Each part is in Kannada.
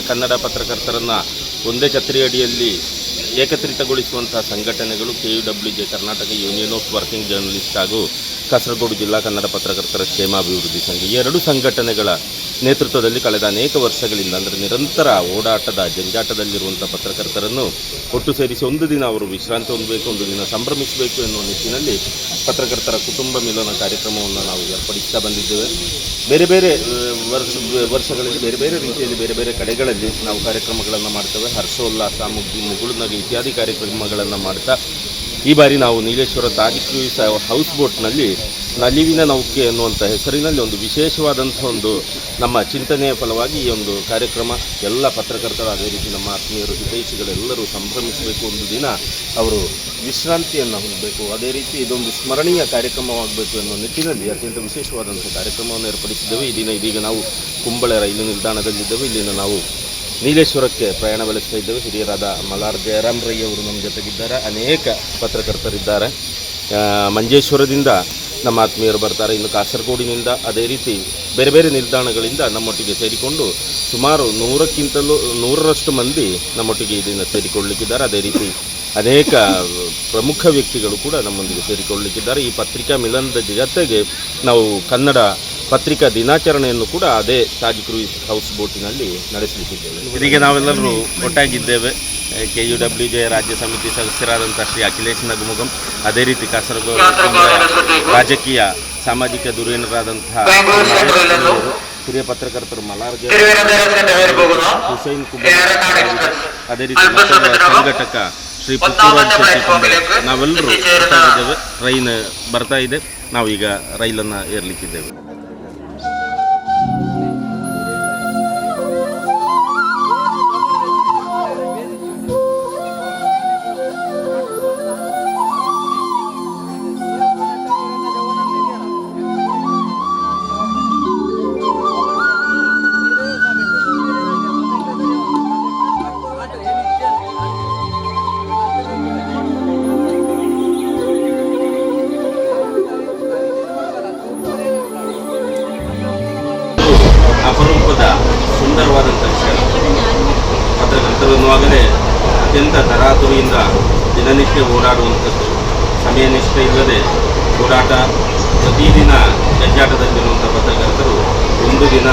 ಕನ್ನಡ ಪತ್ರಕರ್ತರನ್ನ ಒಂದೇ ಛತ್ರಿ ಅಡಿಯಲ್ಲಿ ಏಕತ್ರಿತಗೊಳಿಸುವಂತಹ ಸಂಘಟನೆಗಳು K U W J Karnataka union of working journalist ಹಾಗೂ ಕಾಸರಗೋಡು ಜಿಲ್ಲಾ ಕನ್ನಡ ಪತ್ರಕರ್ತರ ಕ್ಷೇಮಾಭಿವೃದ್ಧಿ ಸಂಘ. ಎರಡು ಸಂಘಟನೆಗಳ ನೇತೃತ್ವದಲ್ಲಿ ಕಳೆದ ಅನೇಕ ವರ್ಷಗಳಿಂದ ಅಂದರೆ ನಿರಂತರ ಓಡಾಟದ ಜಂಜಾಟದಲ್ಲಿರುವಂಥ ಪತ್ರಕರ್ತರನ್ನು ಒಟ್ಟು ಸೇರಿಸಿ ಒಂದು ದಿನ ಅವರು ವಿಶ್ರಾಂತಿ ಹೊಂದಬೇಕು, ಒಂದು ದಿನ ಸಂಭ್ರಮಿಸಬೇಕು ಎನ್ನುವ ನಿಟ್ಟಿನಲ್ಲಿ ಪತ್ರಕರ್ತರ ಕುಟುಂಬ ಮಿಲನ ಕಾರ್ಯಕ್ರಮವನ್ನು ನಾವು ಏರ್ಪಡಿಸ್ತಾ ಬಂದಿದ್ದೇವೆ. ಬೇರೆ ಬೇರೆ ವರ್ಷ, ವರ್ಷಗಳಲ್ಲಿ ಬೇರೆ ಬೇರೆ ರೀತಿಯಲ್ಲಿ ಬೇರೆ ಬೇರೆ ಕಡೆಗಳಲ್ಲಿ ನಾವು ಕಾರ್ಯಕ್ರಮಗಳನ್ನು ಮಾಡ್ತೇವೆ. ಹರ್ಷೋಲ್ಲಾಸ ಮುಗ್ಗಿ ಮುಗುಳುನಗೆ ಇತ್ಯಾದಿ ಕಾರ್ಯಕ್ರಮಗಳನ್ನು ಮಾಡ್ತಾ ಈ ಬಾರಿ ನಾವು ನೀಲೇಶ್ವರ ಕ್ರೂಯಿಸ್ ಹೌಸ್ ಬೋಟ್ನಲ್ಲಿ ನಲಿವಿನ ನೌಕೆ ಅನ್ನುವಂಥ ಹೆಸರಿನಲ್ಲಿ ಒಂದು ವಿಶೇಷವಾದಂಥ ಒಂದು ನಮ್ಮ ಚಿಂತನೆಯ ಫಲವಾಗಿ ಈ ಒಂದು ಕಾರ್ಯಕ್ರಮ ಎಲ್ಲ ಪತ್ರಕರ್ತರು ಅದೇ ರೀತಿ ನಮ್ಮ ಆತ್ಮೀಯರು, ಹಿತೈಷಿಗಳೆಲ್ಲರೂ ಸಂಭ್ರಮಿಸಬೇಕು ಒಂದು ದಿನ ಅವರು ವಿಶ್ರಾಂತಿಯನ್ನು ಹೊಂದಬೇಕು. ಅದೇ ರೀತಿ ಇದೊಂದು ಸ್ಮರಣೀಯ ಕಾರ್ಯಕ್ರಮವಾಗಬೇಕು ಅನ್ನೋ ನಿಟ್ಟಿನಲ್ಲಿ ಅತ್ಯಂತ ವಿಶೇಷವಾದಂಥ ಕಾರ್ಯಕ್ರಮವನ್ನು ಏರ್ಪಡಿಸಿದ್ದೇವೆ. ಈ ದಿನ ಇದೀಗ ನಾವು ಕುಂಬಳ ರೈಲು ನಿಲ್ದಾಣದಲ್ಲಿದ್ದೇವೆ. ಇಲ್ಲಿಂದ ನಾವು ನೀಲೇಶ್ವರಕ್ಕೆ ಪ್ರಯಾಣ ಬೆಳೆಸ್ತಾ ಇದ್ದೇವೆ. ಹಿರಿಯರಾದ ಮಲಾರ್ ಜಯರಾಮ್ ರೈ ಅವರು ನಮ್ಮ ಜೊತೆಗಿದ್ದಾರೆ. ಅನೇಕ ಪತ್ರಕರ್ತರಿದ್ದಾರೆ. ಮಂಜೇಶ್ವರದಿಂದ ನಮ್ಮ ಆತ್ಮೀಯರು ಬರ್ತಾರೆ. ಇನ್ನು ಕಾಸರಗೋಡಿನಿಂದ ಅದೇ ರೀತಿ ಬೇರೆ ಬೇರೆ ನಿಲ್ದಾಣಗಳಿಂದ ನಮ್ಮೊಟ್ಟಿಗೆ ಸೇರಿಕೊಂಡು ಸುಮಾರು ನೂರಕ್ಕಿಂತಲೂ ನೂರರಷ್ಟು ಮಂದಿ ನಮ್ಮೊಟ್ಟಿಗೆ ಇದನ್ನು ಸೇರಿಕೊಳ್ಳಲಿಕ್ಕಿದ್ದಾರೆ ಅದೇ ರೀತಿ ಅನೇಕ ಪ್ರಮುಖ ವ್ಯಕ್ತಿಗಳು ಕೂಡ ನಮ್ಮೊಂದಿಗೆ ಸೇರಿಕೊಳ್ಳಲಿಕ್ಕಿದ್ದಾರೆ ಈ ಪತ್ರಿಕಾ ಮಿಲನದ ಜೊತೆಗೆ ನಾವು ಕನ್ನಡ ಪತ್ರಿಕಾ ದಿನಾಚರಣೆಯನ್ನು ಕೂಡ ಅದೇ ತಾಜ್ ಕ್ರೂಯಿಸ್ ಹೌಸ್ ಬೋಟಿನಲ್ಲಿ ನಡೆಸಲಿಕ್ಕಿದ್ದೇವೆ. ಇದೀಗ ನಾವೆಲ್ಲರೂ ಒಟ್ಟಾಗಿದ್ದೇವೆ. ಕೆ ಯು ಡಬ್ಲ್ಯೂ ಜೆ ರಾಜ್ಯ ಸಮಿತಿ ಸದಸ್ಯರಾದಂಥ ಶ್ರೀ ಅಖಿಲೇಶ್ ನಗುಮುಗಂ. ಅದೇ ರೀತಿ ಕಾಸರಗೋಡು ರಾಜಕೀಯ ಸಾಮಾಜಿಕ ಧುರೀಣರಾದಂತಹ ಹಿರಿಯ ಪತ್ರಕರ್ತರು ಮಲಾರ್ ಜೆ ಹುಸೈನ್ ಕುಮಾರ್ ಅದೇ ರೀತಿ ಸಂಘಟಕ ಶ್ರೀ ನಾವೆಲ್ಲರೂ ಟ್ರೈನ್ ಬರ್ತಾ ಇದೆ. ನಾವೀಗ ರೈಲನ್ನು ಏರ್ಲಿಕ್ಕಿದ್ದೇವೆ. ಅನ್ನುವಾಗಲೇ ಅತ್ಯಂತ ತರಾತುರಿಯಿಂದ ದಿನನಿತ್ಯ ಓಡಾಡುವಂಥದ್ದು. ಸಮಯ ನಿಷ್ಠೆ ಇಲ್ಲದೆ ಓಡಾಟ ಪ್ರತಿದಿನ ಜಂಜಾಟದಲ್ಲಿರುವಂಥ ಪತ್ರಕರ್ತರು ಒಂದು ದಿನ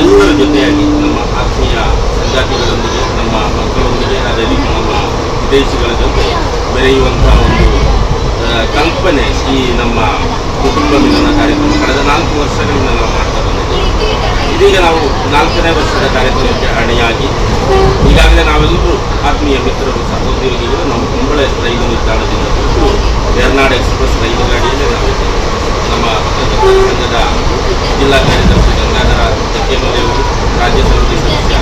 ಎಲ್ಲರ ಜೊತೆಯಾಗಿ ನಮ್ಮ ಆತ್ಮೀಯ ಸಂಗಾತಿಗಳೊಂದಿಗೆ, ನಮ್ಮ ಮಕ್ಕಳೊಂದಿಗೆ, ಅದೇ ರೀತಿ ನಮ್ಮ ವಿದೇಶಿಗಳ ಜೊತೆ ಬೆರೆಯುವಂಥ ಒಂದು ಕಲ್ಪನೆ ಈ ನಮ್ಮ ಕುಟುಂಬ ಮಿಲನ ಕಾರ್ಯಕ್ರಮ. ಕಳೆದ ನಾಲ್ಕು ವರ್ಷಗಳಿಂದ ನಾವು ಇದೀಗ ನಾವು ನಾಲ್ಕನೇ ವರ್ಷದ ಕಾರ್ಯಕ್ರಮಕ್ಕೆ ಅಣಿಯಾಗಿ ಈಗಾಗಲೇ ನಾವೆಲ್ಲರೂ ಆತ್ಮೀಯ ಮಿತ್ರರು ಸಹೋದ್ಯೋಗಿಗಳು ನಮ್ಮ ಕುಂಬಳ ರೈಲು ನಿಲ್ದಾಣದಿಂದ ಹೊರಟು ಎರ್ನಾಡ್ ಎಕ್ಸ್ಪ್ರೆಸ್ ರೈಲು ಗಾಡಿಯಲ್ಲಿ ನಾವು ನಮ್ಮ ಸಂಘದ ಜಿಲ್ಲಾ ಕಾರ್ಯದರ್ಶಿ ಗಂಗಾಧರ ಅವರು ರಾಜ್ಯ ಸಮಿತಿ ಸದಸ್ಯ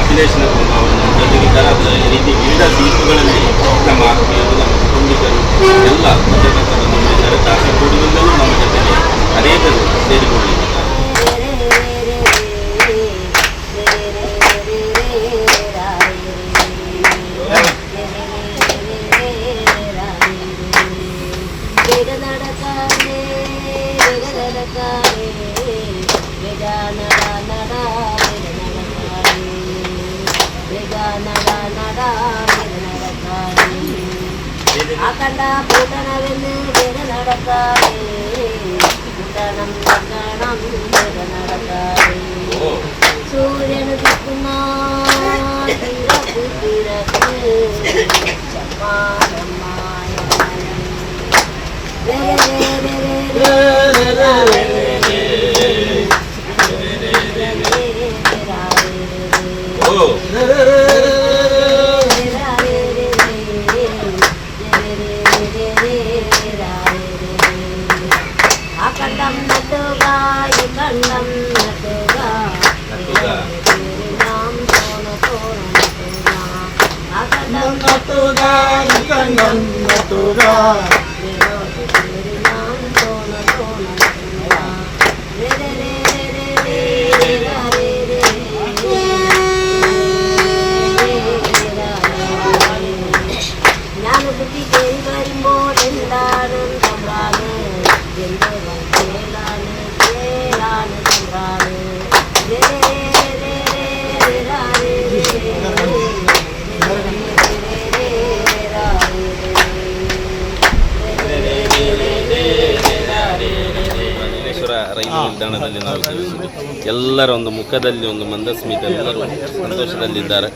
ಅಖಿಲೇಶ್ ನಮ್ಮ ಜೊತೆಗಿದ್ದಾರೆ. ಅದೇ ರೀತಿ ವಿವಿಧ ಸೀಟುಗಳಲ್ಲಿ ನಮ್ಮ ಆತ್ಮೀಯರು, ನಮ್ಮ ಕುಟುಂಬಿಕರು ಎಲ್ಲ ಪತ್ರಕರ್ತರನ್ನು ನೋಡಿದ್ದಾರೆ ಕಾಸರಗೋಡಿನಿಂದಲೂ ನಮ್ಮ ಜೊತೆಗೆ ಅನೇಕರು ಸೇರಿಕೊಳ್ಳಿದ್ದಾರೆ సూర్యుడు దిక్కుమారకు తిరకు చపారమాయ ಮುಖದಲ್ಲಿ ಒಂದು ಮಂದಸ್ಮಿತ ಎಲ್ಲರೂ ಸಂತೋಷದಲ್ಲಿದ್ದಾರೆ.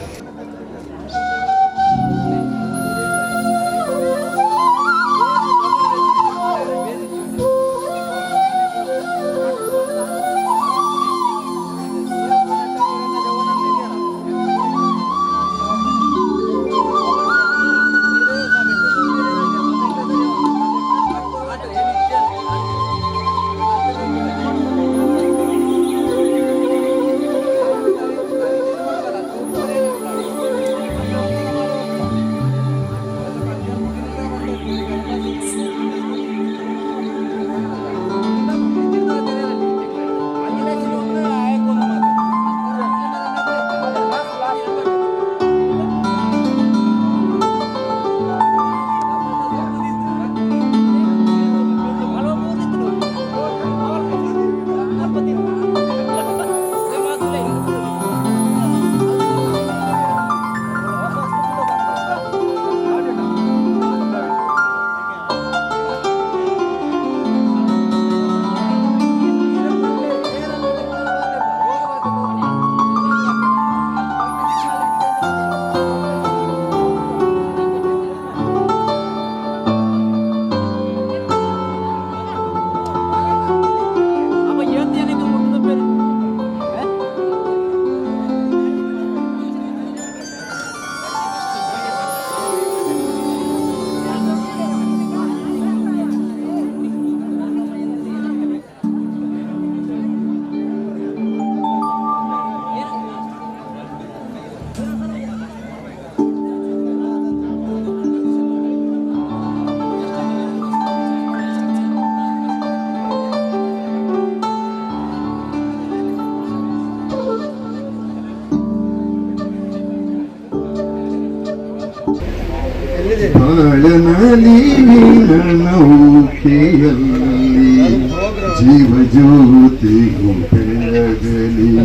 ಜೀವ ಜ್ಯೋತಿಗೂ ಬಾಲನ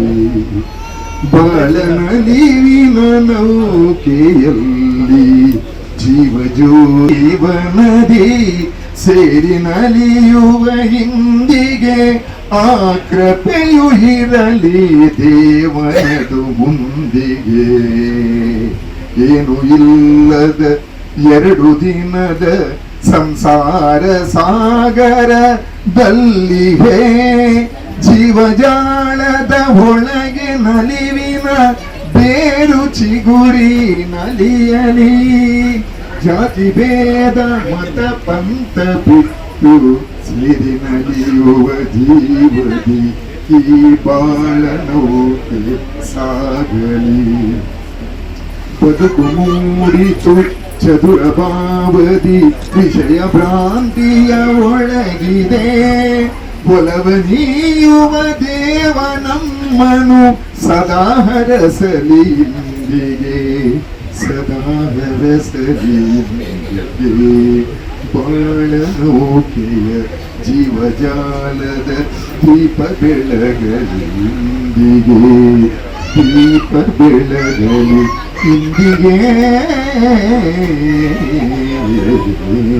ಬಾಳನಲಿ ನೌಕೆಯಲ್ಲಿ ಜೀವ ಜೀವನದಿ ಸೇರಿ ನಲಿಯುವ ಹಿಂದಿಗೆ ಆ ಕೃಪೆಯು ಇರಲಿ ದೇವನದು ಮುಂದಿಗೆ. ಏನು ಇಲ್ಲದ ಎರಡು ದಿನದ ಸಂಸಾರ ಸಾಗರದಲ್ಲಿ ಜೀವಜಾಲದ ಒಳಗೆ ನಲಿವಿನ ಬೇರು ಚಿಗುರಿ ನಲಿಯಲಿ. ಜಾತಿ ಭೇದ ಮತ ಪಂಥ ಬಿಟ್ಟು ಸೇರಿ ನಲಿಯುವ ಜೀವದಿ ಈ ಬಾಳನೋ ಸಾಗಲಿ. ಬದುಕು ಮೂಡಿತು ಚದುರ ಬಾವದಿ ವಿಷಯ ಭ್ರಾಂತಿಯ ಒಳಗಿದೆ ಒಲವ ನೀಯುವ ದೇವ ನಮ್ಮನು ಸದಾ ಹರಸಲಿ ಇಂದಿಗೆ ಸದಾ ಹರಸಲಿ ಇಂದಿಗೆ ಬಾಳ ನೌಕೆಯ ಜೀವಜಾಲದ ದೀಪ ಬೆಳಗಲಿ ಇಂದಿಗೆ ದೀಪ ಬೆಳಗಲಿ ಇಂದಿಗೆ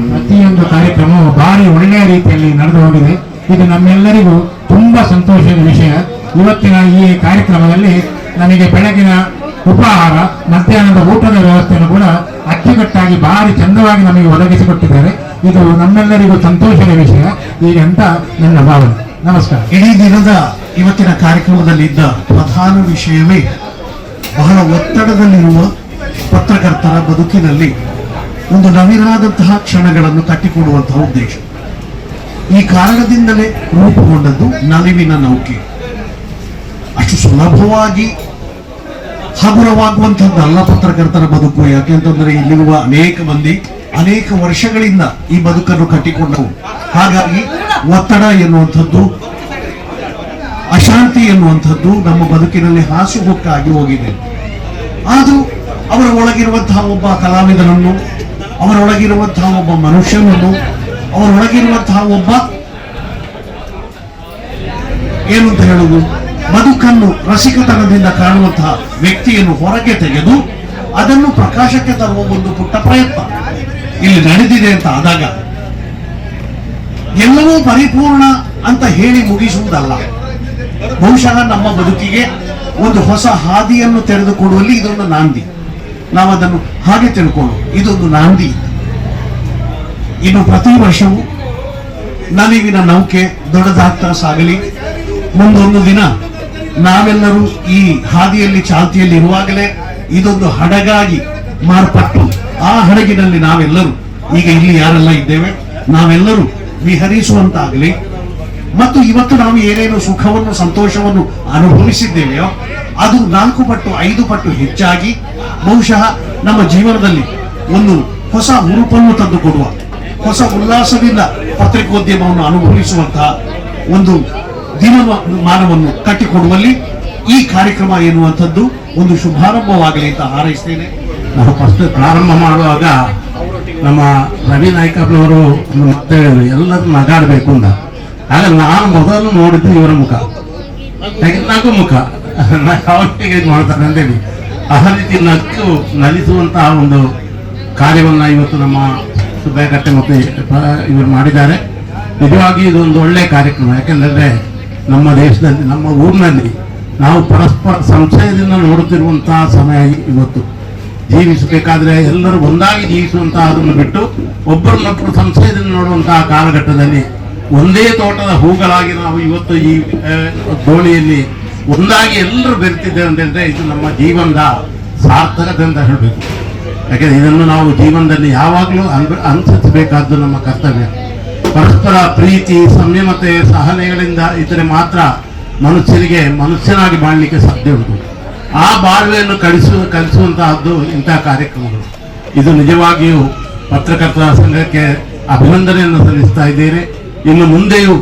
ಪ್ರತಿಯೊಂದು ಕಾರ್ಯಕ್ರಮವು ಭಾರಿ ಒಳ್ಳೆಯ ರೀತಿಯಲ್ಲಿ ನಡೆದು ಹೋಗಿದೆ ಇದು ನಮ್ಮೆಲ್ಲರಿಗೂ ತುಂಬಾ ಸಂತೋಷದ ವಿಷಯ. ಇವತ್ತಿನ ಈ ಕಾರ್ಯಕ್ರಮದಲ್ಲಿ ನಮಗೆ ಬೆಳಗಿನ ಉಪಹಾರ ಮಧ್ಯಾಹ್ನದ ಊಟದ ವ್ಯವಸ್ಥೆಯನ್ನು ಕೂಡ ಅಚ್ಚುಕಟ್ಟಾಗಿ ಭಾರಿ ಚಂದವಾಗಿ ನಮಗೆ ಒದಗಿಸಿಕೊಟ್ಟಿದ್ದಾರೆ. ಇದು ನಮ್ಮೆಲ್ಲರಿಗೂ ಸಂತೋಷದ ವಿಷಯ. ಈಗ ಅಂತ ನನ್ನ ಭಾವನೆ. ನಮಸ್ಕಾರ. ಇಡೀ ದಿನದ ಇವತ್ತಿನ ಕಾರ್ಯಕ್ರಮದಲ್ಲಿ ಇದ್ದ ಪ್ರಧಾನ ವಿಷಯವೇ ಬಹಳ ಒತ್ತಡದಲ್ಲಿರುವ ಪತ್ರಕರ್ತರ ಬದುಕಿನಲ್ಲಿ ಒಂದು ನವಿರಾದಂತಹ ಕ್ಷಣಗಳನ್ನು ಕಟ್ಟಿಕೊಡುವಂತಹ ಉದ್ದೇಶ. ಈ ಕಾರಣದಿಂದಲೇ ರೂಪುಗೊಂಡದ್ದು ನಲಿವಿನ ನೌಕೆ. ಅಷ್ಟು ಸುಲಭವಾಗಿ ಹಗುರವಾಗುವಂತಹದ್ದಲ್ಲ ಪತ್ರಕರ್ತರ ಬದುಕು. ಯಾಕೆಂತಂದ್ರೆ ಇಲ್ಲಿರುವ ಅನೇಕ ಮಂದಿ ಅನೇಕ ವರ್ಷಗಳಿಂದ ಈ ಬದುಕನ್ನು ಕಟ್ಟಿಕೊಂಡವು. ಹಾಗಾಗಿ ಒತ್ತಡ ಎನ್ನುವಂಥದ್ದು ಅಶಾಂತಿ ಎನ್ನುವಂಥದ್ದು ನಮ್ಮ ಬದುಕಿನಲ್ಲಿ ಹಾಸುಹೊಕ್ಕಾಗಿ ಹೋಗಿದೆ. ಆದರೂ ಅವರ ಒಳಗಿರುವಂತಹ ಒಬ್ಬ ಕಲಾವಿದನನ್ನು ಅವರೊಳಗಿರುವಂತಹ ಒಬ್ಬ ಮನುಷ್ಯನನ್ನು ಅವರೊಳಗಿರುವಂತಹ ಒಬ್ಬ ಏನು ಅಂತ ಹೇಳುವುದು? ಬದುಕನ್ನು ರಸಿಕತನದಿಂದ ಕಾಣುವಂತಹ ವ್ಯಕ್ತಿಯನ್ನು ಹೊರಗೆ ತೆಗೆದು ಅದನ್ನು ಪ್ರಕಾಶಕ್ಕೆ ತರುವ ಒಂದು ಪುಟ್ಟ ಪ್ರಯತ್ನ ಇಲ್ಲಿ ನಡೆದಿದೆ ಅಂತ ಆದಾಗ ಎಲ್ಲವೂ ಪರಿಪೂರ್ಣ ಅಂತ ಹೇಳಿ ಮುಗಿಸುವುದಲ್ಲ. ಬಹುಶಃ ನಮ್ಮ ಬದುಕಿಗೆ ಒಂದು ಹೊಸ ಹಾದಿಯನ್ನು ತೆರೆದುಕೊಡುವಲ್ಲಿ ಇದೊಂದು ನಾಂದಿ. ನಾವು ಅದನ್ನು ಹಾಗೆ ತಿಳ್ಕೊಂಡು ಇದೊಂದು ನಾಂದಿ. ಇನ್ನು ಪ್ರತಿ ವರ್ಷವೂ ನಲಿವಿನ ನೌಕೆ ದೊಡ್ಡದಾಗ್ತಾ ಸಾಗಲಿ. ಮುಂದೊಂದು ದಿನ ನಾವೆಲ್ಲರೂ ಈ ಹಾದಿಯಲ್ಲಿ ಚಾಲ್ತಿಯಲ್ಲಿ ಇರುವಾಗಲೇ ಇದೊಂದು ಹಡಗಾಗಿ ಮಾರ್ಪಟ್ಟು ಆ ಹಡಗಿನಲ್ಲಿ ನಾವೆಲ್ಲರೂ, ಈಗ ಇಲ್ಲಿ ಯಾರೆಲ್ಲ ಇದ್ದೇವೆ, ನಾವೆಲ್ಲರೂ ವಿಹರಿಸುವಂತಾಗಲಿ. ಮತ್ತು ಇವತ್ತು ನಾವು ಏನೇನು ಸುಖವನ್ನು, ಸಂತೋಷವನ್ನು ಅನುಭವಿಸಿದ್ದೇವೆಯೋ, ಅದು ನಾಲ್ಕು ಪಟ್ಟು, ಐದು ಪಟ್ಟು ಹೆಚ್ಚಾಗಿ ಬಹುಶಃ ನಮ್ಮ ಜೀವನದಲ್ಲಿ ಒಂದು ಹೊಸ ಹುರುಪನ್ನು ತಂದುಕೊಡುವ, ಹೊಸ ಉಲ್ಲಾಸದಿಂದ ಪತ್ರಿಕೋದ್ಯಮವನ್ನು ಅನುಭವಿಸುವಂತಹ ಒಂದು ದಿನಮಾನವನ್ನು ಕಟ್ಟಿಕೊಡುವಲ್ಲಿ ಈ ಕಾರ್ಯಕ್ರಮ ಎನ್ನುವಂಥದ್ದು ಒಂದು ಶುಭಾರಂಭವಾಗಲಿ ಅಂತ ಹಾರೈಸ್ತೇನೆ. ನಾವು ಫಸ್ಟ್ ಪ್ರಾರಂಭ ಮಾಡುವಾಗ ನಮ್ಮ ರವಿ ನಾಯ್ಕಪ್ಪನವರು ಮತ್ತೆ ಎಲ್ಲರೂ ನಗಾಡಬೇಕು ಅಂತ. ಆಗ ನಾನು ಮೊದಲು ನೋಡಿದ್ದು ಇವರ ಮುಖ. ನಗು ಮುಖ? ಅವನಿಗೆ ಮಾಡ್ತಾರೆ ಅಂತೇಳಿ. ಆ ರೀತಿ ನಕ್ಕು ನಲಿಸುವಂತಹ ಒಂದು ಕಾರ್ಯವನ್ನ ಇವತ್ತು ನಮ್ಮ ಸುಬ್ಬಯ್ಯಕಟ್ಟೆ ಮತ್ತು ಇವರು ಮಾಡಿದ್ದಾರೆ. ನಿಜವಾಗಿ ಇದೊಂದು ಒಳ್ಳೆಯ ಕಾರ್ಯಕ್ರಮ. ಯಾಕೆಂದರೆ ನಮ್ಮ ದೇಶದಲ್ಲಿ, ನಮ್ಮ ಊರಿನಲ್ಲಿ ನಾವು ಪರಸ್ಪರ ಸಂಶಯದಿಂದ ನೋಡುತ್ತಿರುವಂತಹ ಸಮಯ ಇವತ್ತು. ಜೀವಿಸಬೇಕಾದ್ರೆ ಎಲ್ಲರೂ ಒಂದಾಗಿ ಜೀವಿಸುವಂತಹ ಅದನ್ನು ಬಿಟ್ಟು ಒಬ್ಬರನ್ನೊಬ್ಬರು ಸಂಶಯದಿಂದ ನೋಡುವಂತಹ ಕಾಲಘಟ್ಟದಲ್ಲಿ ಒಂದೇ ತೋಟದ ಹೂಗಳಾಗಿ ನಾವು ಇವತ್ತು ಈ ದೋಣಿಯಲ್ಲಿ ಒಂದಾಗಿ ಎಲ್ಲರೂ ಬೆರೆತಿದ್ದೇವೆ ಅಂತ ಹೇಳಿದ್ರೆ ಇದು ನಮ್ಮ ಜೀವನದ ಸಾರ್ಥಕತೆ ಅಂತ ಹೇಳಬೇಕು. ಯಾಕೆಂದರೆ ಇದನ್ನು ನಾವು ಜೀವನದಲ್ಲಿ ಯಾವಾಗಲೂ ಅನ್ಬ, ಅನುಸರಿಸಬೇಕಾದ್ದು ನಮ್ಮ ಕರ್ತವ್ಯ. ಪರಸ್ಪರ ಪ್ರೀತಿ, ಸಂಯಮತೆ, ಸಹನೆಗಳಿಂದ ಇದ್ದರೆ ಮಾತ್ರ ಮನುಷ್ಯನಿಗೆ ಮನುಷ್ಯನಾಗಿ ಬಾಳಲಿಕ್ಕೆ ಸಾಧ್ಯ ಉಂಟು. ಆ ಬಾಳ್ವೆಯನ್ನು ಕಳಿಸು, ಕಲಿಸುವಂತಹದ್ದು ಇಂತಹ ಕಾರ್ಯಕ್ರಮಗಳು. ಇದು ನಿಜವಾಗಿಯೂ ಪತ್ರಕರ್ತರ ಸಂಘಕ್ಕೆ ಅಭಿನಂದನೆಯನ್ನು ಸಲ್ಲಿಸ್ತಾ ಇದ್ದೇನೆ. ಇನ್ನು ಮುಂದೆಯೂ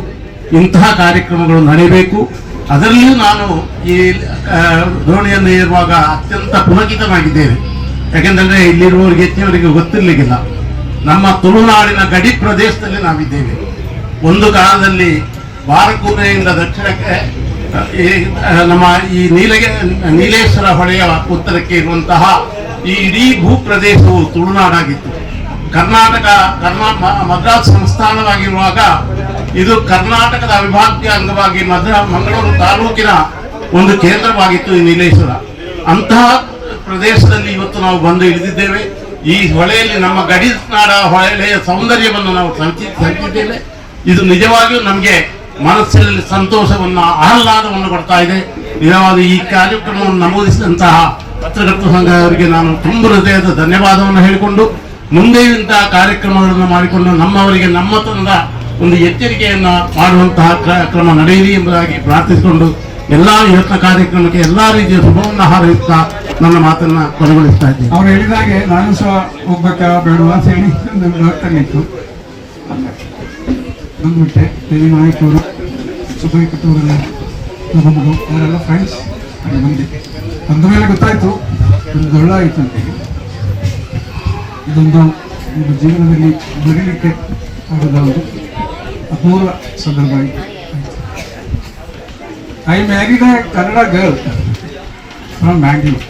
ಇಂತಹ ಕಾರ್ಯಕ್ರಮಗಳು ನಡೆಯಬೇಕು. ಅದರಲ್ಲಿಯೂ ನಾನು ಈ ದೋಣಿಯನ್ನು ಏರುವಾಗ ಅತ್ಯಂತ ಪುಲಕಿತವಾಗಿದ್ದೇನೆ ಯಾಕೆಂದರೆ ಇಲ್ಲಿರುವವರಿಗೆ ಹೆಚ್ಚಿನವರಿಗೆ ಗೊತ್ತಿರಲಿಕ್ಕಿಲ್ಲ. ನಮ್ಮ ತುಳುನಾಡಿನ ಗಡಿ ಪ್ರದೇಶದಲ್ಲಿ ನಾವಿದ್ದೇವೆ. ಒಂದು ಕಾಲದಲ್ಲಿ ಬಾರಕೂರೆಯಿಂದ ದಕ್ಷಿಣಕ್ಕೆ ಈ, ನಮ್ಮ ಈ ನೀಲಗೆ ನೀಲೇಶ್ವರ ಹೊಳೆಯ ಉತ್ತರಕ್ಕೆ ಇರುವಂತಹ ಈ ಇಡೀ ಭೂಪ್ರದೇಶವು ತುಳುನಾಡಾಗಿತ್ತು. ಕರ್ನಾಟಕ ಕರ್ನಾಟಕ ಮದ್ರಾಸ್ ಸಂಸ್ಥಾನವಾಗಿರುವಾಗ ಇದು ಕರ್ನಾಟಕದ ಅವಿಭಾಗ್ಯ ಅಂಗವಾಗಿ ಮದ್ರಾ, ಮಂಗಳೂರು ತಾಲೂಕಿನ ಒಂದು ಕೇಂದ್ರವಾಗಿತ್ತು ಈ ನೀಲೇಶ್ವರ. ಅಂತಹ ಪ್ರದೇಶದಲ್ಲಿ ಇವತ್ತು ನಾವು ಬಂದು ಇಳಿದಿದ್ದೇವೆ. ಈ ಹೊಳೆಯಲ್ಲಿ ನಮ್ಮ ಗಡಿನಾಡ ಹೊಳೆಯ ಸೌಂದರ್ಯವನ್ನು ನಾವು ಸಂಚಿ ಸಂಚಿದ್ದೇವೆ ಇದು ನಿಜವಾಗಿಯೂ ನಮಗೆ ಮನಸ್ಸಿನಲ್ಲಿ ಸಂತೋಷವನ್ನು, ಆಹ್ಲಾದವನ್ನು ಕೊಡ್ತಾ ಇದೆ. ನಿಜವಾದ ಈ ಕಾರ್ಯಕ್ರಮವನ್ನು ನಮೂದಿಸಿದಂತಹ ಪತ್ರಕರ್ತ ಸಂಘ ಅವರಿಗೆ ನಾನು ತುಂಬ ಹೃದಯದ ಧನ್ಯವಾದವನ್ನು ಹೇಳಿಕೊಂಡು ಮುಂದೆಯೂ ಇಂತಹ ಕಾರ್ಯಕ್ರಮಗಳನ್ನು ಮಾಡಿಕೊಂಡು ನಮ್ಮವರಿಗೆ ನಮ್ಮ ತಂದ ಒಂದು ಎಚ್ಚರಿಕೆಯನ್ನ ಮಾಡುವಂತಹ ಕ್ರ- ಕ್ರಮ ನಡೆಯಲಿ ಎಂಬುದಾಗಿ ಪ್ರಾರ್ಥಿಸಿಕೊಂಡು ಎಲ್ಲಾ ಇವತ್ತಿನ ಕಾರ್ಯಕ್ರಮಕ್ಕೆ ಎಲ್ಲಾ ರೀತಿಯ ಶುಭವನ್ನು ಹಾರೈಸುತ್ತಾ ನನ್ನ ಮಾತನ್ನ ಕೊನೆಗೊಳಿಸ್ತಾ ಇದ್ದೇನೆ. ಅವ್ರು ಹೇಳಿದಾಗೆ ನಾನು ಸಹ ಹೋಗ್ಬೇಕಾ ಬೇಡುವ ಅಂತ ಹೇಳಿ ಇತ್ತು. ಬಂದ್ಬಿಟ್ಟೆ ಅವರೆಲ್ಲ ಫ್ರೆಂಡ್ಸ್ ಹಾಗೆ ಬಂದೆ ಬಂದ ಮೇಲೆ ಗೊತ್ತಾಯ್ತು ಒಂದು ಆಯಿತು ಅಂತ ಹೇಳಿ. ಇದೊಂದು ಒಂದು ಜೀವನದಲ್ಲಿ ಬರೀಲಿಕ್ಕೆ ಆಗದ ಒಂದು ಅಪೂರ್ವ ಸಂದರ್ಭ ಆಯಿತು. I married a Kannada girl from Mangalore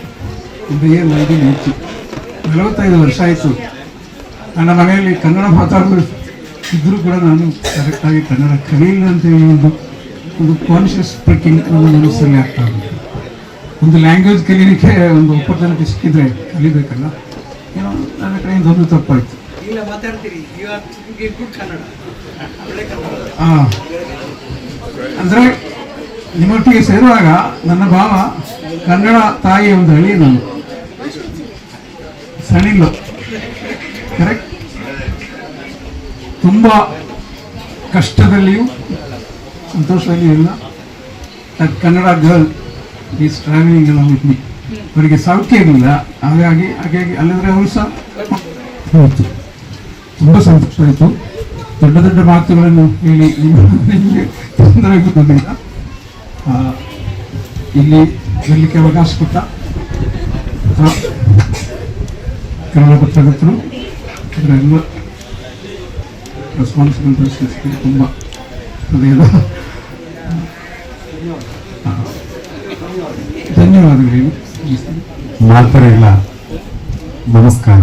ಇದು ಏನು ನೈನ್ಟೀನ್ ಏಯ್ಟಿ ನಲವತ್ತೈದು ವರ್ಷ ಆಯಿತು. ನನ್ನ ಮನೆಯಲ್ಲಿ ಕನ್ನಡ ಮಾತಾಡೋದು ಇದ್ದರೂ ಕೂಡ ನಾನು ಕರೆಕ್ಟಾಗಿ ಕನ್ನಡ ಕಲಿಯಿಲ್ಲ ಅಂತ ಹೇಳಿ ಒಂದು ಒಂದು ಕಾನ್ಷಿಯಸ್ ಟ್ರೆಕ್ಕಿಂಗ್ ಒಂದು ಮನಸ್ಸಲ್ಲಿ ಆಗ್ತಾ ಒಂದು ಲ್ಯಾಂಗ್ವೇಜ್ ಕಲೀಲಿಕ್ಕೆ, ಒಂದು ಒಪ್ಪತ್ತನಕ್ಕೆ ಸಿಕ್ಕಿದ್ರೆ ಕಲಿಬೇಕಲ್ಲ? ಒಳ್ಳೆ ಕನ್ನಡ ಹಾಂ ಅಂದರೆ ನಿಮ್ಮೊಟ್ಟಿಗೆ ಸೇರುವಾಗ ನನ್ನ ಭಾವ ಕನ್ನಡ ತಾಯಿ ಒಂದು ಹಳಿ ನಾನು ಸಣಿಲು ಕರೆಕ್ಟ್ ತುಂಬ ಕಷ್ಟದಲ್ಲಿಯೂ ಸಂತೋಷದಲ್ಲಿಯೂ ಇಲ್ಲ. That Kannada girl is travelling ಎಲ್ಲ ವಿತ್ ಮೀ ಅವರಿಗೆ ಸೌಖ್ಯ ಇರಲಿಲ್ಲ ಹಾಗಾಗಿ ಹಾಗಾಗಿ ಅಲ್ಲದ್ರೆ ಅವರು ಸಹ ಹೋಯ್ತು ತುಂಬ ಸಂತೋಷ ಆಯಿತು. ದೊಡ್ಡ ದೊಡ್ಡ ಮಾತುಗಳನ್ನು ಹೇಳಿ ನಿಮಗೆ ತೊಂದರೆ ಆಗುವುದಿಲ್ಲ. ಇಲ್ಲಿ ಬರಲಿಕ್ಕೆ ಅವಕಾಶ ಕೊಟ್ಟ ಕನ್ನಡ ಪತ್ರಕರ್ತರು ಅದರ ಎಲ್ಲ ರೆಸ್ಪಾನ್ಸಿಬಿಲಿಟೀಸ್ಗೆ ತುಂಬ ಹೃದಯದ ಧನ್ಯವಾದಗಳು. ಮಾತ್ರ ಇಲ್ಲ ನಮಸ್ಕಾರ.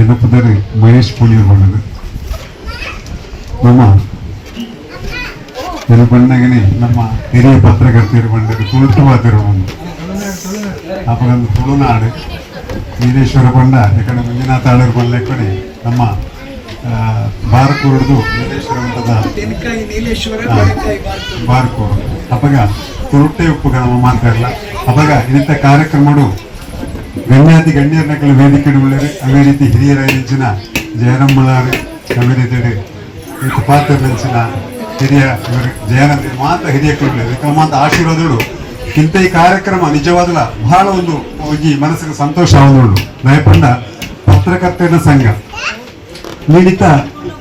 ನನ್ನ ಪದರಿ ಮಹೇಶ್ ಪುಣಿಯರ್ ಬಣ್ಣದ ನಮ್ಮ ಇಲ್ಲಿ ಬಂದಾಗೇನೆ ನಮ್ಮ ಹಿರಿಯ ಪತ್ರಕರ್ತರು ಬಂದರು ತುಳುಟು ಮಾತಿರು ಒಂದು ಅಪಗೊಂದು ತುಳುನಾಡು ನೀಲೇಶ್ವರ ಬಂಡ ಯಾಕಂದ್ರೆ ಮಂಜುನಾಥ ಆಳರು ಬಂದ ಕಡೆ ನಮ್ಮ ಬಾರ್ಕೂರ್ದು ನೀಲೇಶ್ವರ ಬಂಡದ ಬಾರ್ಕೂರು ಅಪಗ ತುಳುಟೆ ಉಪ್ಪುಗ ನಮ್ಮ ಮಾತಾಡಲ್ಲ ಅಪಗ ಇಂಥ ಕಾರ್ಯಕ್ರಮಡು ಗಣ್ಯಾತಿ ಗಣ್ಯರನ್ನ ವೇದಿಕೆ ಉಳ್ಳರು ಅದೇ ರೀತಿ ಹಿರಿಯರ ನೆಂಚಿನ ಜಯರಮ್ಮಳಾರು ಅದೇ ಪಾತ್ರ ನೆಂಚಿನ ಹಿರಿಯ ಇವರು ಮಾತ್ರ ಮಾತ ಹಿರಿಯ ಉಳ್ಳರು ಮಾತ ಆಶೀರ್ವಾದಗಳು. ಇಂಥ ಈ ಕಾರ್ಯಕ್ರಮ ನಿಜವಾದಲ್ಲ, ಬಹಳ ಒಂದು ಈ ಮನಸ್ಸಿಗೆ ಸಂತೋಷ ಆಗೋದು ದಯಪಂಡ ಪತ್ರಕರ್ತರ ಸಂಘ. ನೀಡಿತ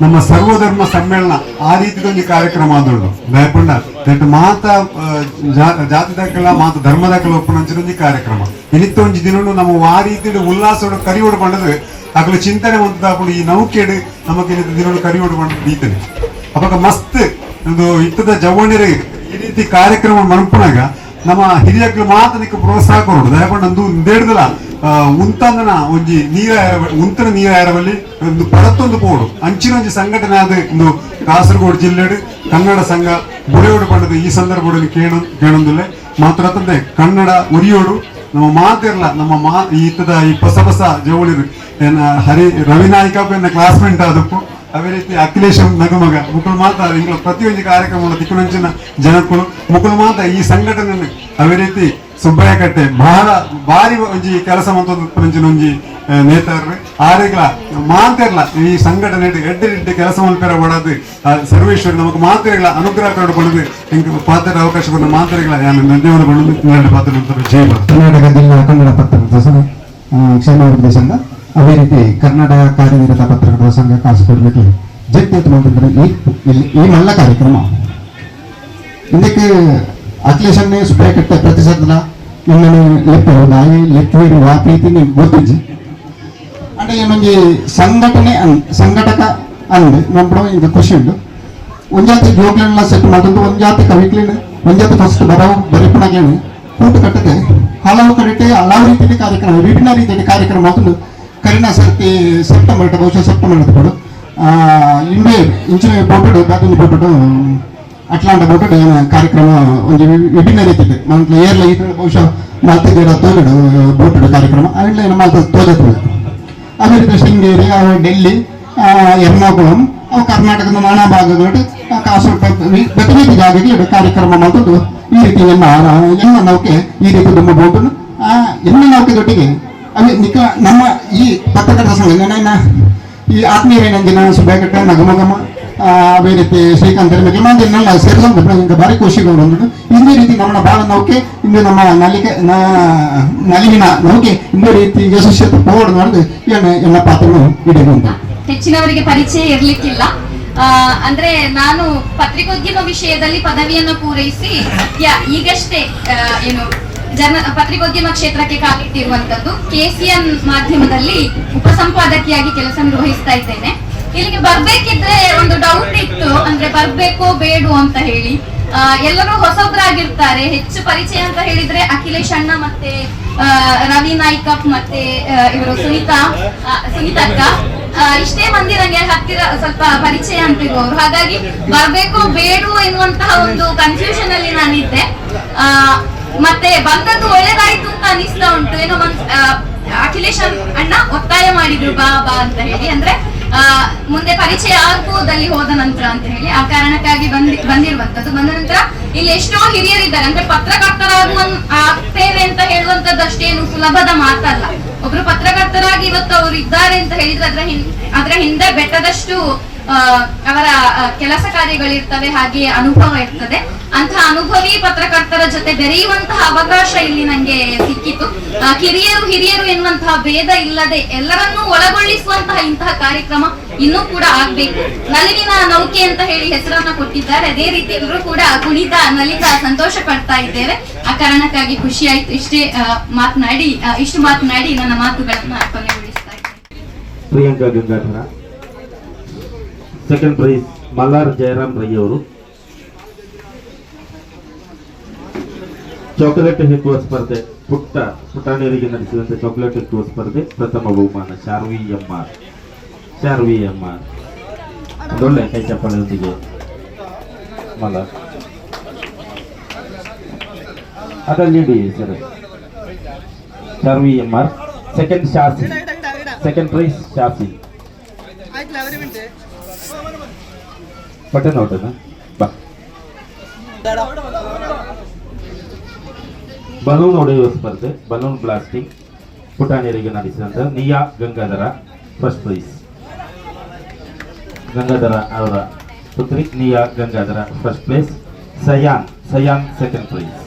ನಮ್ಮ ಸರ್ವಧರ್ಮ ಸಮ್ಮೇಳನ ಆ ರೀತಿದೊಂದು ಕಾರ್ಯಕ್ರಮ ಆದೊಳ್ಳು ದಯಪಂಡ ದಟ್ ಮಾತ ಜಾತಿ ದಾಖಲ ಮಾತ ಧರ್ಮ ದಾಖಲ ಒಪ್ಪನಂಚಿನೊಂದು ಕಾರ್ಯಕ್ರಮ. ಇನ್ನಿತ್ತ ಒಂಜಿ ದಿನ ನಮ್ಮ ಆ ರೀತಿ ಉಲ್ಲಾಸ ಕರಿಯೋಡು ಬಂಡದು ಅಕಲು ಚಿಂತನೆ ಮಂತಾಪುಡು ಈ ನೌಕೆಡು ನಮಗೆ ಇನ್ನಿತ್ತ ದಿನ ಕರಿಯೋಡು ಹೊಡ್ಕೊಂಡು ದೀತನೆ ಅವಾಗ ಮಸ್ತ್ ಒಂದು ಇತ್ತದ ಜವಣಿರ ಈ ರೀತಿ ಕಾರ್ಯಕ್ರಮ ಮನಪುನಾಗ ನಮ್ಮ ಹಿರಿಯಕ್ಕೆ ಮಾತ್ರ ಪ್ರೋತ್ಸಾಹ ಕೊಡೋದು. ದಯಪಂಡ ಒಂದು ದೇಡ್ದಲ ಉಂತಂದನ ಒಂಜಿ ನೀರ ಉಂತನ ನೀರ ಏರವಲ್ಲಿ ಒಂದು ಪಡತ್ತೊಂದು ಪೋಡು ಅಂಚಿನ ಒಂಜಿ ಸಂಘಟನೆ ಆದ ಒಂದು ಕಾಸರಗೋಡು ಜಿಲ್ಲೆಡ್ ಕನ್ನಡ ಸಂಘ ಬುಡೆಯೋಡು ಪಂಡದ ಈ ಸಂದರ್ಭದಲ್ಲಿ ಕೇಳು, ಕೇಳೊಂದಿಲ್ಲ. ಮಾತ್ರ ಕನ್ನಡ ಒರಿಯೋಡು, ನಮ್ಮ ಮಾತಿರ್ಲ, ನಮ್ಮ ಮಾ ಈತದ ಈ ಹೊಸ ಹೊಸ ಜವಳಿರು, ಏನ ಹರಿ, ರವಿನಾಯ್ಕ ಎನ್ನ ಕ್ಲಾಸ್ಮೇಟ್ ಆದಪ್ಪು. ಅದೇ ರೀತಿ ಅಖಿಲೇಶ್ ನಗಮಗ. ಮುಕುಲ್ ಮಾತ, ಇಂಗ್ಲ ಪ್ರತಿಯೊಂದು ಕಾರ್ಯಕ್ರಮ ತಿಕ್ಕುನಂಚಿನ ಜನಕ್ಕಳು. ಮುಕುಲ್ ಮಾತ, ಈ ಸಂಘಟನೆ ಅದೇ ರೀತಿ ಸುಬ್ಬಯ್ಯ ಕಟ್ಟೆ ಬಹಳ ಭಾರಿ ಒಂಜಿ ಕೆಲಸ ಮಂತೊಂದಿನ ಒಂಜಿ ನೇತಾರ್ರು. ಆರೆಗ್ಲ ಮಾತಿರ್ಲ, ಈ ಸಂಘಟನೆ ಎಡ್ಡೆ ಎಡ್ಡೆ ಕೆಲಸ ಮಲ್ಪೆರ ಒಡದು ಸರ್ವೇಶ್ವರಿ ನಮಗೆ ಮಾತಿರಲ್ಲ ಅನುಗ್ರಹ ಕರಡು ಹಿಂಗೆ ಪಾತ್ರ ಅವಕಾಶ ಕೊಡ ಮಾತಿರಲ್ಲ ನಾನು ನಂದೇವನ ಪಡೆದು ಕನ್ನಡ ಪಾತ್ರ ಜೈ ಭಾರತ್. ಕರ್ನಾಟಕ ಜಿಲ್ಲಾ ಕನ್ನಡ ಅದೇ ರೀತಿ ಕನ್ನಡ ಕಾರ್ಯನಿರತ ಪತ್ರಕರ್ತರ ಸಂಘ ಜಟ್ ಎತ್ಕೊಂಡಿದ್ದಾರೆ ಈ ಈ ಮಲ್ಲ ಕಾರ್ಯಕ್ರಮ. ಇದಕ್ಕೆ ಅಕ್ಲೇಶನ್ನೇ ಸ್ಪೇಕಟ್ಟ ಪ್ರತಿಶತನ ನಿಮ್ಮನ್ನು ಲೆಕ್ಕ ನಾಯಿ ಲೆಕ್ಕವೇರಿ ವಾಪೀತಿನಿ ಗೊತ್ತಿಜ್ಜಿ అంటే ఏమంది సంఘటనే సంఘటక అంది నమ్మడం ఇంకా ఖుషి ఉండు ಒಂಜಾತಿ ಜೋಗ್ಲನ್ನ ಸೆಟ್ ಮಾಡಿದ್ದು ಒಂಜಾತಿ ಕವಿಗ್ಲಿನ ಒಂಜಾತಿ ಫಸ್ಟ್ ಬರೋ ಬರಿಪಣಗೇನು ಕೂಟು ಕಟ್ಟದೆ ಹಲವು ಕಡೆಗೆ ಹಲವು ರೀತಿಯಲ್ಲಿ ಕಾರ್ಯಕ್ರಮ ವಿಭಿನ್ನ ರೀತಿಯಲ್ಲಿ ಕಾರ್ಯಕ್ರಮ ಆತುಂಡು ಕರಿನ ಸರ್ತಿ ಸೆಪ್ಟೆಂಬರ್ ಬಹುಶಃ ಸೆಪ್ಟೆಂಬರ್ ಕೊಡು ಇಂಬೆ ಇಂಚಿನ ಬೋಟು ಬ್ಯಾಟಿಂಗ್ ಬೋಟು ಅಟ್ಲಾಂಟ ಬೋಟಡು ಕಾರ್ಯಕ್ರಮ ಒಂದು ವಿ- ವಿಭಿನ್ನ ರೀತಿಯ ಮಂತ್ಲಿ ಏರ್ಲ ಇದು ಬಹುಶಃ ಮಾತು ಜರ బోటుడు ಕಾರ್ಯಕ್ರಮ. ಅವೆಲ್ಲ ನಮ್ಮ ತೋಲತ್ತು ಅದೇ ರೀತಿ ಶೃಂಗೇರಿ ಅವು ಡೆಲ್ಲಿ ಎರ್ನಾಕುಳಂ, ಅವು ಕರ್ನಾಟಕದ ನಾನಾ ಭಾಗಗಳು ಕಾಸರಗೋಡು ಬೇರೆ ಜಾಗಗಳು ಕಾರ್ಯಕ್ರಮ ಮಾಡೋದು ಈ ರೀತಿ ಎಲ್ಲ ಎಲ್ಲ ನೌಕೆ ಈ ರೀತಿ ತುಂಬ ಎಲ್ಲ ನೌಕೆ ಜೊತೆಗೆ ಅದೇ ನಿಕ, ನಮ್ಮ ಈ ಪತ್ರಕರ್ತ ಸಂಘ ಈ ಆತ್ಮೀಯ ನಂಜಿನ ಸುಬ್ಬಯ್ಯಕಟ್ಟ ನಗಮಗಮ ಅದೇ ರೀತಿ ಶ್ರೀಕಾಂತ್ ನಿಮಗೆ ಮಂದಿನೆಲ್ಲ ಸೇರಿಸೋದು ఇంకా ಭಾರಿ ಖುಷಿಗಳು ಒಂದು ಇದೇ ರೀತಿ ನಮ್ಮ ಬಾಲ ನೌಕೆ ಇಂದು ನಮ್ಮ ನಲಿಕೆ ನಲಿವಿನ ನೌಕೆ, ಇದೇ ರೀತಿ ಯಶಸ್ವಿ ಹೋಗೋದು ಮಾಡಿದ್ರೆ ಪಾತ್ರನು ಹಿಡಿದು ಅಂತ ಹೆಚ್ಚಿನವರಿಗೆ ಪರಿಚಯ ಇರ್ಲಿಕ್ಕಿಲ್ಲ. ಅಂದ್ರೆ ನಾನು ಪತ್ರಿಕೋದ್ಯಮ ವಿಷಯದಲ್ಲಿ ಪದವಿಯನ್ನು ಪೂರೈಸಿ ಈಗಷ್ಟೇ ಏನು ಜನ ಪತ್ರಿಕೋದ್ಯಮ ಕ್ಷೇತ್ರಕ್ಕೆ ಕಾಲಿಟ್ಟಿರುವಂತದ್ದು, ಕೆಸಿಎನ್ ಮಾಧ್ಯಮದಲ್ಲಿ ಉಪಸಂಪಾದಕಿಯಾಗಿ ಕೆಲಸ ನಿರ್ವಹಿಸ್ತಾ ಇದ್ದೇನೆ. ಇಲ್ಲಿಗೆ ಬರ್ಬೇಕಿದ್ರೆ ಒಂದು ಡೌಟ್ ಇತ್ತು. ಅಂದ್ರೆ ಬರ್ಬೇಕೋ ಬೇಡು ಅಂತ ಹೇಳಿ. ಎಲ್ಲರೂ ಹೊಸಬ್ರಾಗಿರ್ತಾರೆ. ಹೆಚ್ಚು ಪರಿಚಯ ಅಂತ ಹೇಳಿದ್ರೆ ಅಖಿಲೇಶ್ ಅಣ್ಣ ಮತ್ತೆ ರವಿ ನಾಯ್ಕಪ್ ಮತ್ತೆ ಇವರು ಸುನೀತಾ ಆ, ಇಷ್ಟೇ ಮಂದಿ ನಂಗೆ ಹತ್ತಿರ ಸ್ವಲ್ಪ ಪರಿಚಯ ಅಂತಿರುವವರು. ಹಾಗಾಗಿ ಬರ್ಬೇಕು ಬೇಡು ಎನ್ನುವಂತಹ ಒಂದು ಕನ್ಫ್ಯೂಷನ್ ಅಲ್ಲಿ ನಾನಿದ್ದೆ. ಮತ್ತೆ ಬಂದದ್ದು ಒಳ್ಳೇದಾಯ್ತು ಅಂತ ಅನಿಸ್ತಾ ಉಂಟು. ಏನೋ ಅಖಿಲೇಶ್ ಅಣ್ಣ ಒತ್ತಾಯ ಮಾಡಿದ್ರು ಬಾ ಬಾ ಅಂತ ಹೇಳಿ. ಅಂದ್ರೆ ಮುಂದೆ ಪರಿಚಯ ಆಗ್ಬೋದಲ್ಲಿ ಹೋದ ನಂತರ ಅಂತ ಹೇಳಿ ಆ ಕಾರಣಕ್ಕಾಗಿ ಬಂದ್ ಬಂದಿರುವಂತದ್ದು ಬಂದ ನಂತರ ಇಲ್ಲಿ ಎಷ್ಟೋ ಹಿರಿಯರಿದ್ದಾರೆ. ಅಂದ್ರೆ ಪತ್ರಕರ್ತರಾಗುವ ಆಗ್ತೇವೆ ಅಂತ ಹೇಳುವಂತದ್ದು ಅಷ್ಟೇನು ಸುಲಭದ ಮಾತಲ್ಲ. ಒಬ್ರು ಪತ್ರಕರ್ತರಾಗಿ ಇವತ್ತು ಅವರು ಇದ್ದಾರೆ ಅಂತ ಹೇಳಿದ್ರೆ ಅದ್ರ ಹಿಂದ್ ಅದ್ರ ಹಿಂದೆ ಬೆಟ್ಟದಷ್ಟು ಅವರ ಕೆಲಸ ಕಾರ್ಯಗಳಿರ್ತವೆ ಹಾಗೆ ಅನುಭವ ಇರ್ತದೆ. ಅಂತಹ ಅನುಭವಿ ಪತ್ರಕರ್ತರ ಜೊತೆ ಬೆರೆಯುವಂತಹ ಅವಕಾಶ ಇಲ್ಲಿ ನಂಗೆ ಸಿಕ್ಕಿತು. ಕಿರಿಯರು, ಹಿರಿಯರು ಎನ್ನುವಂತಹ ಭೇದ ಇಲ್ಲದೆ ಎಲ್ಲರನ್ನೂ ಒಳಗೊಳ್ಳಿಸುವಂತಹ ಇಂತಹ ಕಾರ್ಯಕ್ರಮ ಇನ್ನೂ ಕೂಡ ಆಗ್ಬೇಕು. ನಲಿವಿನ ನೌಕೆ ಅಂತ ಹೇಳಿ ಹೆಸರನ್ನ ಕೊಟ್ಟಿದ್ದಾರೆ. ಅದೇ ರೀತಿ ಎಲ್ಲರೂ ಕೂಡ ಕುಣಿತ ನಲಿತಾ ಸಂತೋಷ ಪಡ್ತಾ ಇದ್ದೇವೆ. ಆ ಕಾರಣಕ್ಕಾಗಿ ಖುಷಿ ಆಯ್ತು ಇಷ್ಟೇ ಮಾತನಾಡಿ ಇಷ್ಟು ಮಾತನಾಡಿ ನನ್ನ ಮಾತುಗಳನ್ನ ಕೊನೆಗೊಳಿಸ್ತಾ ಇದ್ದೇನೆ. ಸೆಕೆಂಡ್ ಪ್ರೈಸ್ ಮಲ್ಲಾರ್ ಜಯರಾಮ್ ರೈ ಅವರು ಚಾಕೊಲೇಟ್ ಹೆಕ್ಕುವ ಸ್ಪರ್ಧೆ ಪುಟ್ಟ, ಪುಟಾಣಿಯರಿಗೆ ನಡೆಸಿದಂತೆ ಚಾಕೊಲೇಟ್ ಹೆಕ್ಕುವ ಸ್ಪರ್ಧೆ ಪ್ರಥಮ ಬಹುಮಾನ Sharvi M Sharvi M R ಒಳ್ಳೆ ಕೈ ಚಪ್ಪಾಳೆಯೊಂದಿಗೆ ಮಲ್ಲಾರ್ ಇಡಿ sir. Sharvi M second Shasi second prize Shasi button ಔಟನ ಬಾ. ಬಲೂನ್ ಹೊಡೆಯುವ ಸ್ಪರ್ಧೆ, ಬಲೂನ್ ಬ್ಲಾಸ್ಟಿಂಗ್, ಪುಟಾಣಿಯರಿಗೆ ನಡೆಸಿದಂತ ನಿಯಾ ಗಂಗಾಧರ ಫಸ್ಟ್ ಪ್ರೈಸ್ ಗಂಗಾಧರ ಅವರ ಪುತ್ರಿ Niya Gangadhar first place Sayan Sayan second prize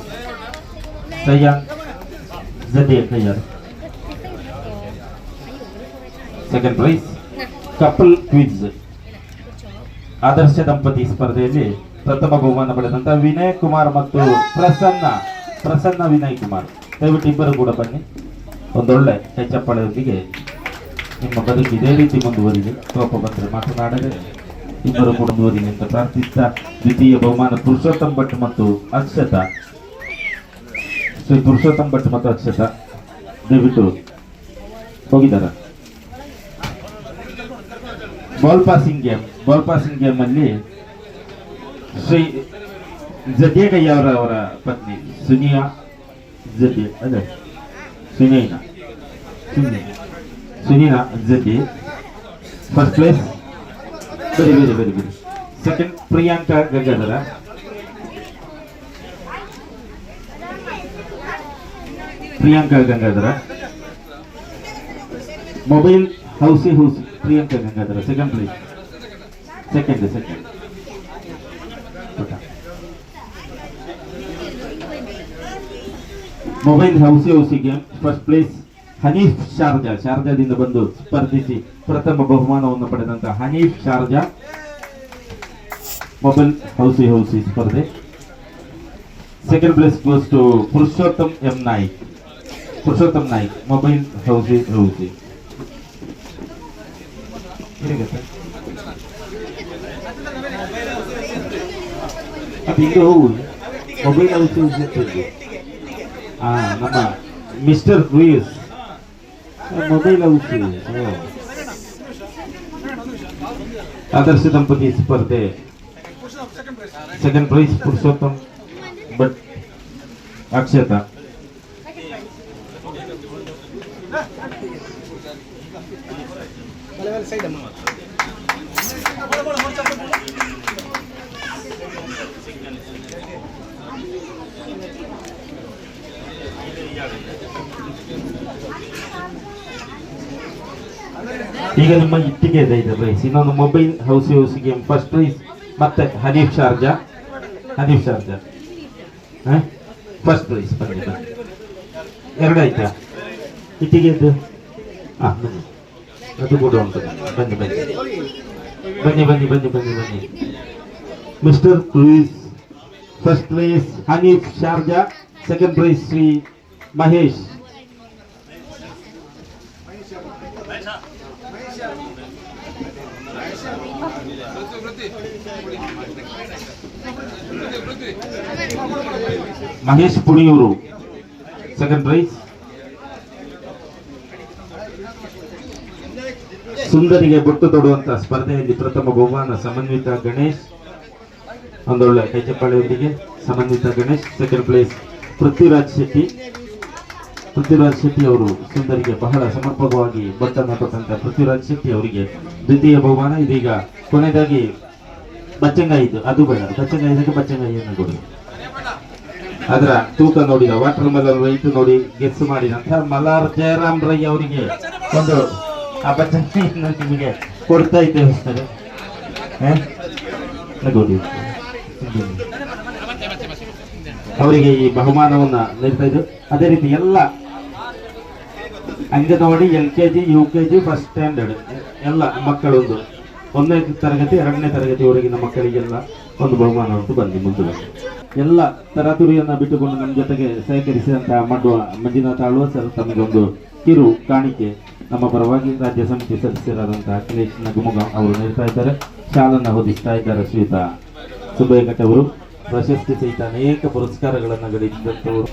Sayan Jade Kayyar second prize couple quiz ಆದರ್ಶ ದಂಪತಿ ಸ್ಪರ್ಧೆಯಲ್ಲಿ ಪ್ರಥಮ ಬಹುಮಾನ ಪಡೆದಂತ ವಿನಯ್ ಕುಮಾರ್ ಮತ್ತು ಪ್ರಸನ್ನ ಪ್ರಸನ್ನ ವಿನಯ್ ಕುಮಾರ್. ದಯವಿಟ್ಟು ಇಬ್ಬರು ಕೂಡ ಬನ್ನಿ. ಒಂದೊಳ್ಳೆ ಕೈಚಪ್ಪಳೆಯೊಂದಿಗೆ ನಿಮ್ಮ ಬದುಕು ಇದೇ ರೀತಿ ಮುಂದುವರಿದೆ ಕೋಪ ಬಂದರೆ ಮಾತನಾಡದೆ ಇಬ್ಬರು ಕೂಡ ಮುಂದುವರಿದೆ ಅಂತ ಪ್ರಾರ್ಥಿಸ್ತಾ ದ್ವಿತೀಯ ಬಹುಮಾನ ಪುರುಷೋತ್ತಮ್ ಭಟ್ ಮತ್ತು ಅಕ್ಷತ. ಶ್ರೀ ಪುರುಷೋತ್ತಮ್ ಭಟ್ ಮತ್ತು ಅಕ್ಷತ. ದಯವಿಟ್ಟು ಹೋಗಿದ್ದಾರೆ? Ball passing game ball passing game ಅಲ್ಲಿ ಶ್ರೀ ಜದೇಗಯ್ಯ ಅವರ ಅವರ ಪತ್ನಿ? ಸುನಿಯಾ ಜದೆ ಅದೇ, ಸುನೈನಾ. ಸುನಿ, ಸುನೀನಾ ಜದೆ ಫಸ್ಟ್ ಪ್ಲೇಸ್ ಬರಿ ಬರಿ ಬರಿ ಬರಿ. Second Priyanka Gangadhar Priyanka Gangadhar mobile housie housie Priyanka Gangadhar second place second second mobile housie housie game first place Hanif Sharjah ಶಾರ್ಜಾದಿಂದ ಬಂದು ಸ್ಪರ್ಧಿಸಿ ಪ್ರಥಮ ಬಹುಮಾನವನ್ನು ಪಡೆದಂತ Hanif Sharjah mobile housie housie ಸ್ಪರ್ಧೆ second place close to Purushottam M Naik Purushottam Naik mobile housie housie ಹೇಗೆ ಸರ್ ಅದು ಮೊಬೈಲ್ ಹೌಸಿ ಹೌಸಿ ಅಂತ ಇದೆ. ಆ ನಮ್ಮ ಮಿಸ್ಟರ್ ರೂಯಿಸ್ ಮೊಬೈಲ್ ಔಷಧಿ ಆದರ್ಶ ದಂಪತಿ ಸ್ಪರ್ಧೆ second prize Purushottam but Akshata ಈಗ ನಿಮ್ಮ ಇಟ್ಟಿಗೆ ಇದೆ ಇದು ಪ್ರೈಸ್ ಇನ್ನೊಂದು mobile house house game first prize ಮತ್ತೆ Hanif Sharjah Hanif Sharjah first prize ಬನ್ನಿ ಬನ್ನಿ ಎರಡು ಆಯ್ತಾ ಇಟ್ಟಿಗೆದ್ದು ಹಾಂ ಬನ್ನಿ ಅದು ಕೂಡ ಉಂಟು ಬನ್ನಿ ಬನ್ನಿ ಬನ್ನಿ ಬನ್ನಿ ಬನ್ನಿ ಬನ್ನಿ ಬನ್ನಿ mister cruise first prize Hanif Sharjah second prize Shri Mahesh Mahesh Puniyur second prize ಸುಂದರಿಗೆ ಬುಟ್ಟು ತೊಡುವಂತ ಸ್ಪರ್ಧೆಯಲ್ಲಿ ಪ್ರಥಮ ಬಹುಮಾನ ಸಮನ್ವಿತ ಗಣೇಶ್. ಒಂದೊಳ್ಳೆ ಕೈಚಪ್ಪಾಳೆಯೊಂದಿಗೆ Samanvita Ganesh. Second place Prithviraj Shetty. Prithviraj Shetty ಅವರು ಸುಂದರಿಗೆ ಬಹಳ ಸಮರ್ಪಕವಾಗಿ ಬಟ್ಟನ್ನು ಕೊಟ್ಟಂತ ಪೃಥ್ವಿರಾಜ್ ಶೆಟ್ಟಿ ಅವರಿಗೆ ದ್ವಿತೀಯ ಬಹುಮಾನ. ಇದೀಗ ಕೊನೆಯದಾಗಿ ಬಚ್ಚಂಗಾಯಿತು ಅದು ಬೇಡ ಬಚ್ಚಂಗಾಯಿದಕ್ಕೆ ಬಚ್ಚಂಗಾಯಿಯನ್ನು ಕೊಡಿ. ಅದರ ತೂಕ ನೋಡಿದ ವಾಟರ್ ಮೆಲನ್ ವೈಟ್ ನೋಡಿ ಗೆಸ್ ಮಾಡಿದಂತ ಮಲಾರ್ ಜಯರಾಮ್ ರೈ ಅವರಿಗೆ ಒಂದು ಆ ನಿಮಗೆ ಕೊಡ್ತಾ ಇದ್ದೇವೆ ಸರ್. ಅವರಿಗೆ ಈ ಬಹುಮಾನವನ್ನ ನೀಡ್ತಾ ಇದ್ದು ಅದೇ ರೀತಿ ಎಲ್ಲ anganwadi, L K G, U K G first standard ಎಲ್ಲ ಮಕ್ಕಳೊಂದು. ಒಂದನೇ ತರಗತಿ, ಎರಡನೇ ತರಗತಿವರೆಗಿನ ಮಕ್ಕಳಿಗೆಲ್ಲ ಒಂದು ಬಹುಮಾನ ಉಂಟು ಬನ್ನಿ ಮುಂದೆ ಎಲ್ಲ ತರಾತುರಿಯನ್ನ ಬಿಟ್ಟುಕೊಂಡು ನಮ್ಮ ಜೊತೆಗೆ ಸಹಕರಿಸಿದಂತಹ ಮಡ್ವ ಮಂಜುನಾಥ ಆಳ್ವ ಸರ್ ತಮಗೊಂದು ಕಿರು ಕಾಣಿಕೆ ನಮ್ಮ ಪರವಾಗಿ ರಾಜ್ಯ ಸಮಿತಿ ಸದಸ್ಯರಾದಂತಹ ಅಖಿಲೇಶ್ ನಗುಮುಗ ಅವರು ನೀಡ್ತಾ ಇದ್ದಾರೆ. ಶಾಲನ್ನ ಹೊದಿಸ್ತಾ ಇದ್ದಾರೆ ಶ್ರೀಯುತ ಸುಬ್ಬಯ್ಯ ಅವರು ಪ್ರಶಸ್ತಿ ಸಹಿತ ಅನೇಕ ಪುರಸ್ಕಾರಗಳನ್ನು ಗಳಿಸಿದಂಥವರು.